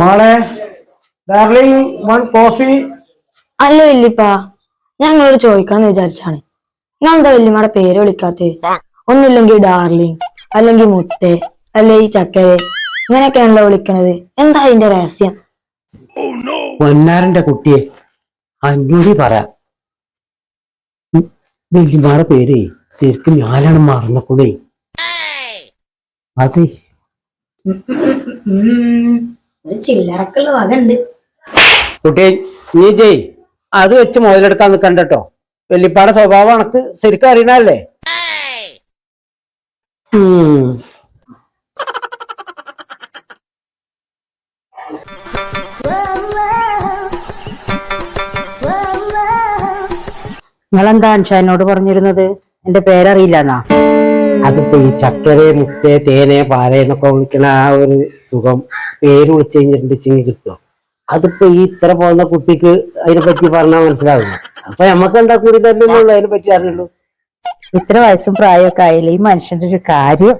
മോളെ darling one coffee. അല്ല വല്യപ്പാ ഞാൻ നിങ്ങളോട് എന്ന് വിചാരിച്ചാണ്. നിങ്ങൾ എന്താ വല്യമ്മയുടെ പേര് വിളിക്കാത്ത? ഒന്നുമില്ലെങ്കിൽ ഡാർലിംഗ് അല്ലെങ്കിൽ മുത്തേ അല്ലെങ്കിൽ ചക്കരെ. ഇങ്ങനെയൊക്കെയാണല്ലോ വിളിക്കണത്. എന്താ അതിന്റെ രഹസ്യം? പൊന്നാരന്റെ കുട്ടിയെ അഞ്ഞൂടി പറ. വല്യമ്മയുടെ പേര് ശരിക്കും ഞാനാണ് മറന്നക്കൂടെ അത്. ഒരു ചില്ലറക്കുള്ള വക ഉണ്ട് കുട്ടിയെ നീ ജയ് അത് വെച്ച് മുതലെടുക്കാൻ നിൽക്കണ്ട കേട്ടോ വല്യപ്പാടെ സ്വഭാവം അനക്ക് ശരിക്കും അറിയണല്ലേ. നിങ്ങളെന്താ അൻഷാനോട് പറഞ്ഞിരുന്നത്? എന്റെ പേരറിയില്ലെന്നാ? അതിപ്പോ ഈ ചക്കര മുട്ട തേനെ പാല എന്നൊക്കെ വിളിക്കണ ആ ഒരു സുഖം പേര് വിളിച്ചു കഴിഞ്ഞിട്ടുണ്ടെങ്കിൽ കിട്ടുമോ അതിപ്പോ ഈ ഇത്ര പോകുന്ന കുട്ടിക്ക് അതിനെ പറ്റി പറഞ്ഞാൽ മനസ്സിലാവില്ല അപ്പൊ നമ്മക്ക് എന്താ കൂടി തന്നെ ഉള്ളൂ അതിനെ പറ്റി അറിയുള്ളൂ. ഇത്ര വയസ്സും പ്രായമൊക്കെ ആയില്ലേ? ഈ മനുഷ്യന്റെ ഒരു കാര്യം.